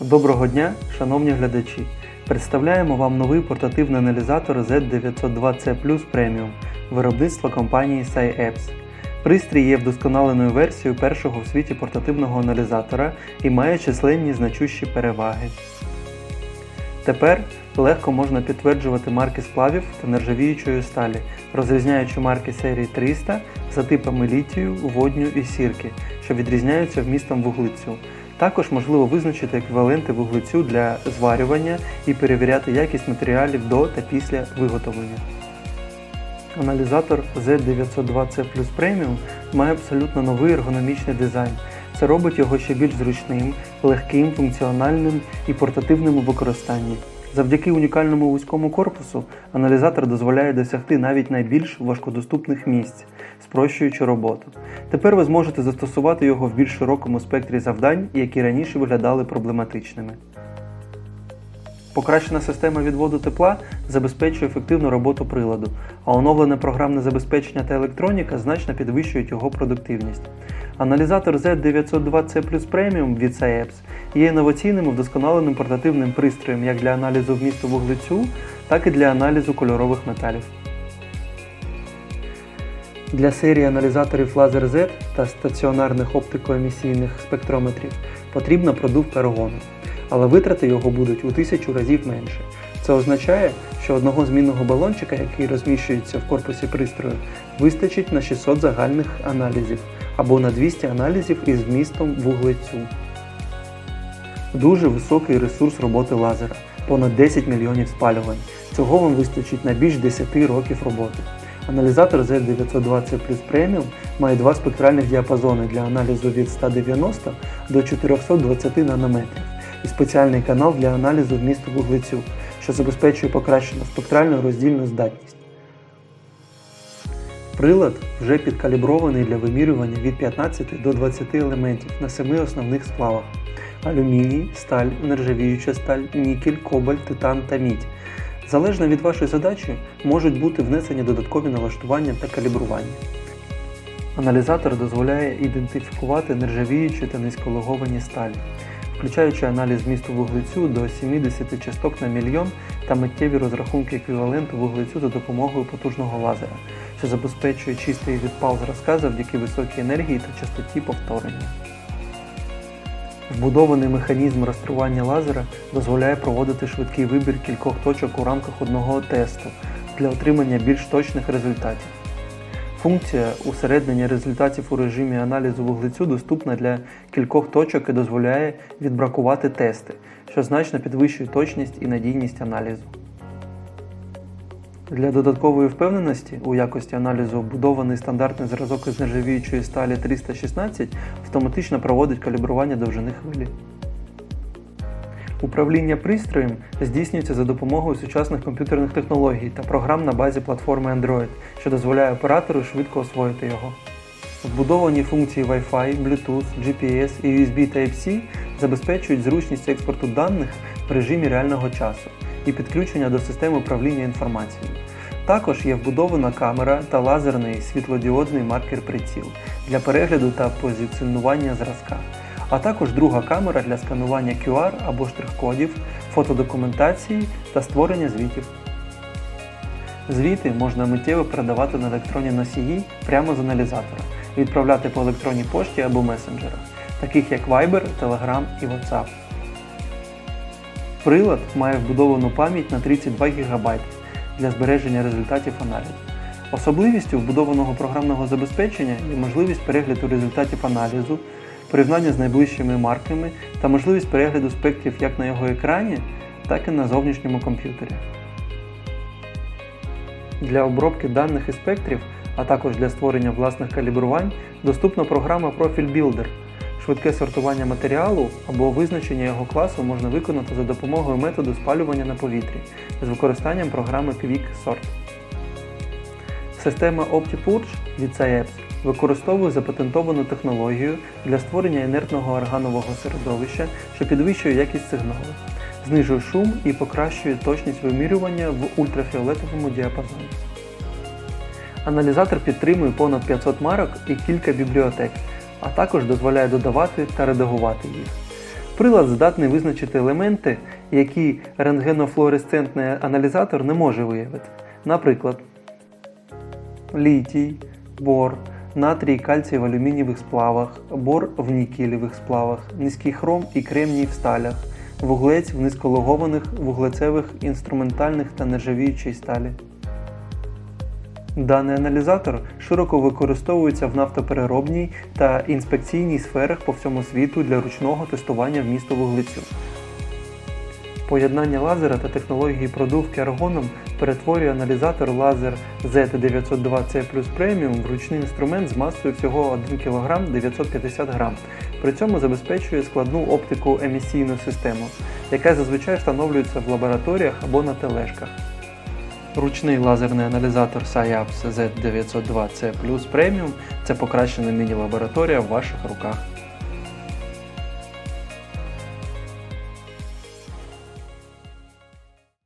Доброго дня, шановні глядачі! Представляємо вам новий портативний аналізатор Z902C Plus Premium виробництва компанії SciApps. Пристрій є вдосконаленою версією першого в світі портативного аналізатора і має численні значущі переваги. Тепер легко можна підтверджувати марки сплавів та нержавіючої сталі, розрізняючи марки серії 300 за типами літію, водню і сірки, що відрізняються вмістом вуглецю. Також можливо визначити еквіваленти вуглецю для зварювання і перевіряти якість матеріалів до та після виготовлення. Аналізатор Z902C Plus Premium має абсолютно новий ергономічний дизайн. Це робить його ще більш зручним, легким, функціональним і портативним у використанні. Завдяки унікальному вузькому корпусу аналізатор дозволяє досягти навіть найбільш важкодоступних місць, спрощуючи роботу. Тепер ви зможете застосувати його в більш широкому спектрі завдань, які раніше виглядали проблематичними. Покращена система відводу тепла забезпечує ефективну роботу приладу, а оновлене програмне забезпечення та електроніка значно підвищують його продуктивність. Аналізатор Z902C Plus Premium від SciApps є інноваційним і вдосконаленим портативним пристроєм як для аналізу вмісту вуглецю, так і для аналізу кольорових металів. Для серії аналізаторів Laser Z та стаціонарних оптикоемісійних спектрометрів потрібна продувка аргону, але витрати його будуть у тисячу разів менше. Це означає, що одного змінного балончика, який розміщується в корпусі пристрою, вистачить на 600 загальних аналізів або на 200 аналізів із вмістом вуглецю. Дуже високий ресурс роботи лазера понад 10 мільйонів спалювань. Цього вам вистачить на більш 10 років роботи. Аналізатор Z902C Plus Premium має два спектральних діапазони для аналізу від 190 до 420 нанометрів і спеціальний канал для аналізу вмісту вуглецю, що забезпечує покращену спектральну роздільну здатність. Прилад вже підкалібрований для вимірювання від 15 до 20 елементів на семи основних сплавах: алюміній, сталь, нержавіюча сталь, нікель, кобальт, титан та мідь. Залежно від вашої задачі можуть бути внесені додаткові налаштування та калібрування. Аналізатор дозволяє ідентифікувати нержавіючі та низькологовані сталі, включаючи аналіз змісту вуглецю до 70 часток на мільйон та миттєві розрахунки еквіваленту вуглецю за допомогою потужного лазера, що забезпечує чистий відпал зразка завдяки високій енергії та частоті повторення. Вбудований механізм розтривання лазера дозволяє проводити швидкий вибір кількох точок у рамках одного тесту для отримання більш точних результатів. Функція усереднення результатів у режимі аналізу вуглецю доступна для кількох точок і дозволяє відбракувати тести, що значно підвищує точність і надійність аналізу. Для додаткової впевненості у якості аналізу вбудований стандартний зразок із нержавіючої сталі 316 автоматично проводить калібрування довжини хвилі. Управління пристроєм здійснюється за допомогою сучасних комп'ютерних технологій та програм на базі платформи Android, що дозволяє оператору швидко освоїти його. Вбудовані функції Wi-Fi, Bluetooth, GPS і USB Type-C забезпечують зручність експорту даних в режимі реального часу і підключення до системи управління інформацією. Також є вбудована камера та лазерний світлодіодний маркер приціл для перегляду та позиціонування зразка, а також друга камера для сканування QR або штрих-кодів, фотодокументації та створення звітів. Звіти можна миттєво передавати на електронні носії прямо з аналізатора, відправляти по електронній пошті або месенджерах, таких як Viber, Telegram і WhatsApp. Прилад має вбудовану пам'ять на 32 ГБ для збереження результатів аналізу. Особливістю вбудованого програмного забезпечення є можливість перегляду результатів аналізу, порівняння з найближчими марками та можливість перегляду спектрів як на його екрані, так і на зовнішньому комп'ютері. Для обробки даних і спектрів, а також для створення власних калібрувань, доступна програма Profile Builder. Швидке сортування матеріалу або визначення його класу можна виконати за допомогою методу спалювання на повітрі з використанням програми Quick Sort. Система OptiPurge від SciApps використовує запатентовану технологію для створення інертного органового середовища, що підвищує якість сигналу, знижує шум і покращує точність вимірювання в ультрафіолетовому діапазоні. Аналізатор підтримує понад 500 марок і кілька бібліотек, а також дозволяє додавати та редагувати їх. Прилад здатний визначити елементи, які рентгенофлуоресцентний аналізатор не може виявити. Наприклад, літій, бор, натрій, кальцій в алюмінієвих сплавах, бор в нікелевих сплавах, низький хром і кремній в сталях, вуглець в низькологованих вуглецевих інструментальних та нержавіючій сталі. Даний аналізатор широко використовується в нафтопереробній та інспекційній сферах по всьому світу для ручного тестування вмісту вуглецю. Поєднання лазера та технології продувки аргоном перетворює аналізатор лазер Z902C Plus Premium в ручний інструмент з масою всього 1 кг 950 г. При цьому забезпечує складну оптику емісійну систему, яка зазвичай встановлюється в лабораторіях або на тележках. Ручний лазерний аналізатор SciAps Z902C Plus Premium – це покращена міні-лабораторія в ваших руках.